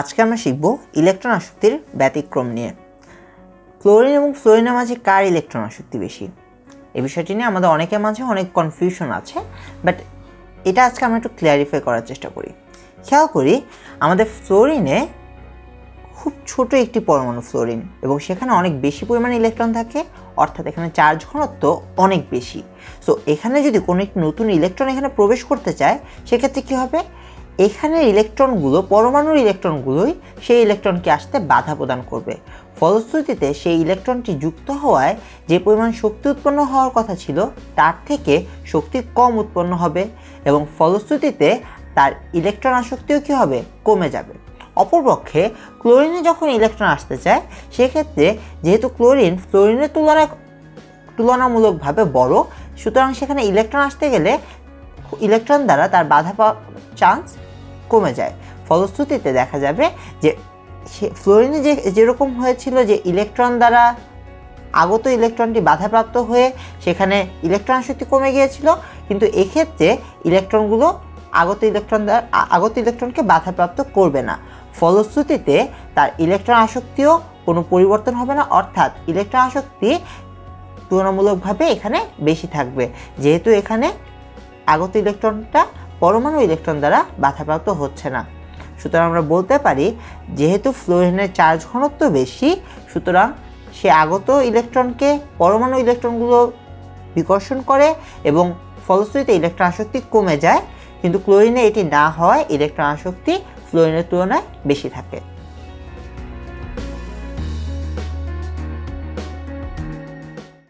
আজকে আমরা শিখব ইলেকট্রন আসক্তির ব্যতিক্রম নিয়ে। ক্লোরিন এবং ফ্লোরিনের মাঝে কার ইলেকট্রন আসক্তি বেশি? এই বিষয়টি নিয়ে আমাদের অনেকের মাঝে অনেক কনফিউশন আছে বাট এটা আজকে আমরা একটু ক্লিয়ারিফাই করার চেষ্টা করি। খেয়াল করি, আমাদের ফ্লোরিনে খুব ছোট একটি পরমাণু ফ্লোরিন, এবং সেখানে অনেক বেশি পরিমাণে ইলেকট্রন থাকে, অর্থাৎ এখানে চার্জ ঘনত্ব অনেক বেশি। সো এখানে যদি কোনো একটি নতুন ইলেকট্রন এখানে প্রবেশ করতে চায়, সেক্ষেত্রে কী হবে? এখানের ইলেকট্রনগুলো, পরমাণুর ইলেকট্রনগুলোই সেই ইলেকট্রনকে আসতে বাধা প্রদান করবে। ফলশ্রুতিতে সেই ইলেকট্রনটি যুক্ত হওয়ায় যে পরিমাণ শক্তি উৎপন্ন হওয়ার কথা ছিল, তার থেকে শক্তি কম উৎপন্ন হবে এবং ফলশ্রুতিতে তার ইলেকট্রন আসক্তিও কী হবে? কমে যাবে। অপরপক্ষে, ক্লোরিনে যখন ইলেকট্রন আসতে চায়, সেক্ষেত্রে যেহেতু ক্লোরিন ফ্লোরিনের তুলনায় তুলনামূলকভাবে বড়, সুতরাং সেখানে ইলেকট্রন আসতে গেলে ইলেকট্রন দ্বারা তার বাধা পাওয়ার চান্স কমে যায়। ফলশ্রুতিতে দেখা যাবে যে ফ্লোরিনে যে যেরকম হয়েছিল যে ইলেকট্রন দ্বারা আগত ইলেকট্রনটি বাধাপ্রাপ্ত হয়ে সেখানে ইলেকট্রন আসক্তি কমে গিয়েছিল, কিন্তু এক্ষেত্রে ইলেকট্রনগুলো আগত ইলেকট্রন দ্বারা, আগত ইলেকট্রনকে বাধাপ্রাপ্ত করবে না। ফলশ্রুতিতে তার ইলেকট্রন আসক্তিও কোনো পরিবর্তন হবে না, অর্থাৎ ইলেকট্রন আসক্তি তুলনামূলকভাবে এখানে বেশি থাকবে। যেহেতু এখানে আগত ইলেকট্রনটা পরমাণু ইলেকট্রন দ্বারা বাধাপ্রাপ্ত হচ্ছে না। সুতরাং আমরা বলতে পারি, যেহেতু ফ্লোরিনের চার্জ ঘনত্ব বেশি, সুতরাং সে আগত ইলেকট্রনকে পরমাণু ইলেকট্রনগুলো বিকর্ষণ করে এবং ফলশ্রুতিতে ইলেকট্রন আসক্তি কমে যায়, কিন্তু ক্লোরিনে এটি না হওয়ায় ইলেকট্রন আসক্তি ফ্লোরিনের তুলনায় বেশি থাকে।